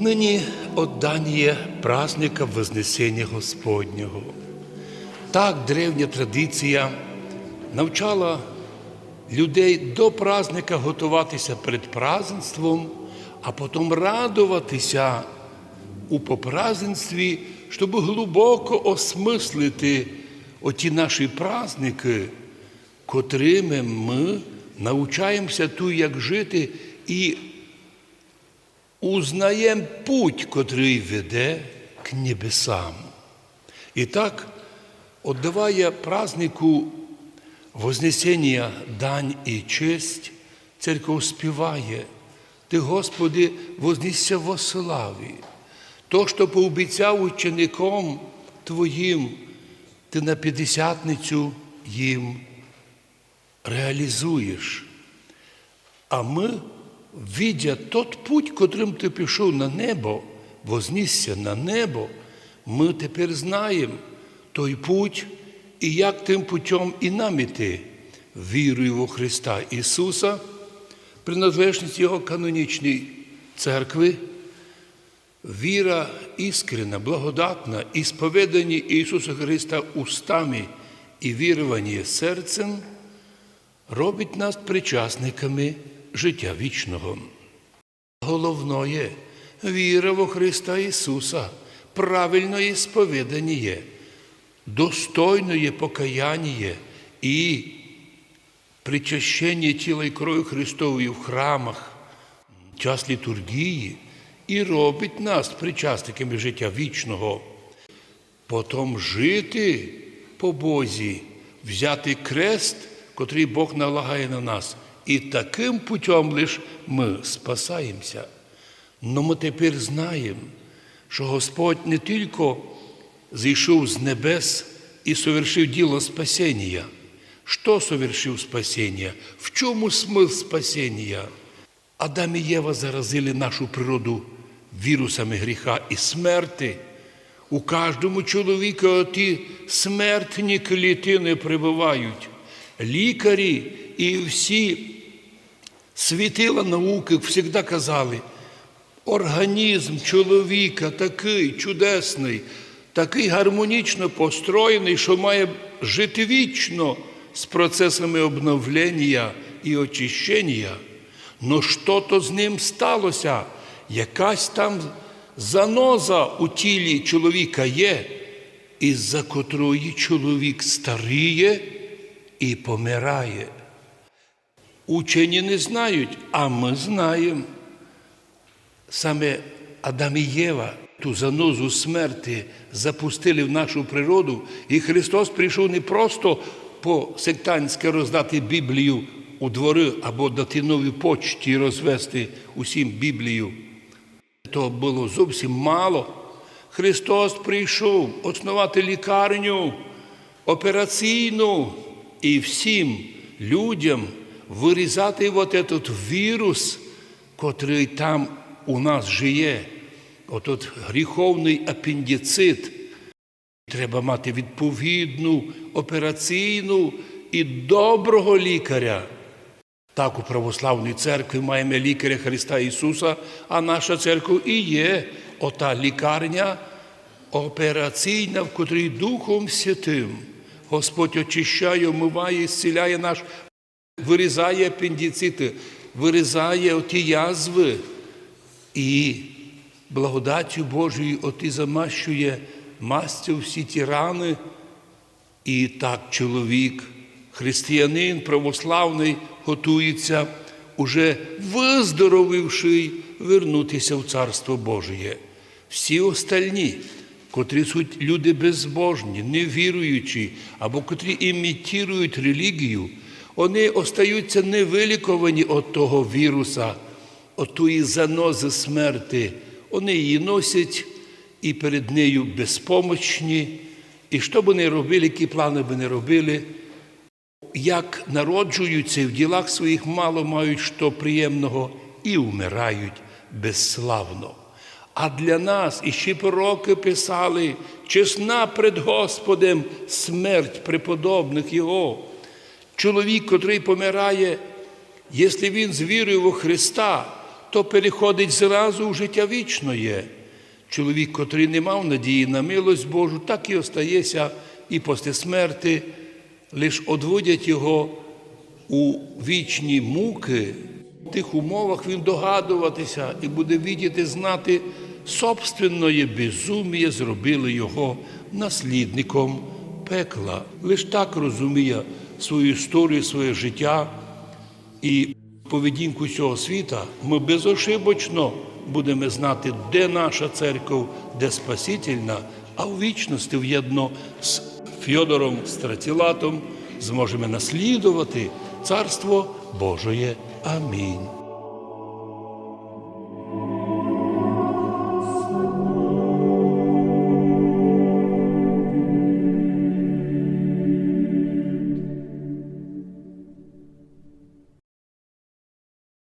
Нині отдання праздника Вознесення Господнього. Так древня традиція навчала людей до праздника готуватися перед празднеством, а потім радуватися у попразднестві, щоб глибоко осмислити оті наші праздники, котрими ми навчаємося ту, як жити, і узнаємо путь, котрий веде к небесам. І так, отдавая празднику Вознесення дань і честь, церква співає, Ти, Господи, вознісся во славі. То, що пообіцяв учеником Твоїм, Ти на п'ятдесятницю їм реалізуєш. А ми, видя тот путь, котрим ти пішов на небо, вознісся на небо, ми тепер знаємо той путь і як тим путем і нам іти, вірую во Христа Ісуса, приналежність Його канонічній церкви, віра іскрена, благодатна, і сповідані Ісуса Христа устами і вірування серцем робить нас причасниками життя вічного. Головное віра во Христа Ісуса, правильне сповідання, достойне покаяння і причащення тіла і крові Христової в храмах, час літургії і робить нас причасниками життя вічного. Потім жити по Бозі, взяти крест, котрий Бог налагає на нас. І таким путем лиш ми спасаємося. Но ми тепер знаємо, що Господь не тільки зійшов з небес і совершив діло спасіння. Що совершив спасіння? В чому смисл спасіння? Адам і Єва заразили нашу природу вірусами гріха і смерти. У кожному чоловіку ті смертні клітини прибувають. Лікарі і всі світила науки завжди казали, організм чоловіка такий чудесний, такий гармонічно построєний, що має жити вічно з процесами обновлення і очищення. Но що то з ним сталося? Якась там заноза у тілі чоловіка є, із-за котрої чоловік старіє і помирає. Учені не знають, а ми знаємо. Саме Адам і Єва ту занозу смерті запустили в нашу природу, і Христос прийшов не просто по сектантськи роздати Біблію у двори або дати нові почті розвести усім Біблію. То було зовсім мало. Христос прийшов основати лікарню операційну і всім людям вирізати от этот вірус, котрий там у нас жиє, отот гріховний апендицит. Треба мати відповідну операційну і доброго лікаря. Так у православній церкві маємо лікаря Христа Ісуса, а наша церква і є ота лікарня операційна, в котрій Духом Святим Господь очищає, омиває, зціляє наш, вирізає апендицити, вирізає оті язви і благодаттю Божою оті замащує мастю всі ті рани. І так чоловік, християнин православний, готується, уже виздоровивши, вернутися в Царство Божє. Всі остальні, котрі суть люди безбожні, невіруючі, або котрі імітують релігію, вони остаються невиліковані від того віруса, від тої занози смерти. Вони її носять і перед нею безпомочні. І що б вони робили, які плани б не робили, як народжуються в ділах своїх мало мають що приємного і вмирають безславно. А для нас іще пророки писали, чесна пред Господем смерть преподобних Його. Чоловік, котрий помирає, якщо він з вірою во Христа, то переходить зразу в життя вічне. Чоловік, котрий не мав надії на милость Божу, так і остається і після смерти, лиш одводять його у вічні муки. В тих умовах він догадуватися і буде відіти, знати, собственної безумія зробили його наслідником пекла. Лиш так розуміє свою історію, своє життя і поведінку цього світа, ми безошибочно будемо знати, де наша церква, де Спасительна, а в вічності в'єдно з Фьодором Стратілатом зможемо наслідувати Царство Божоє. Амінь.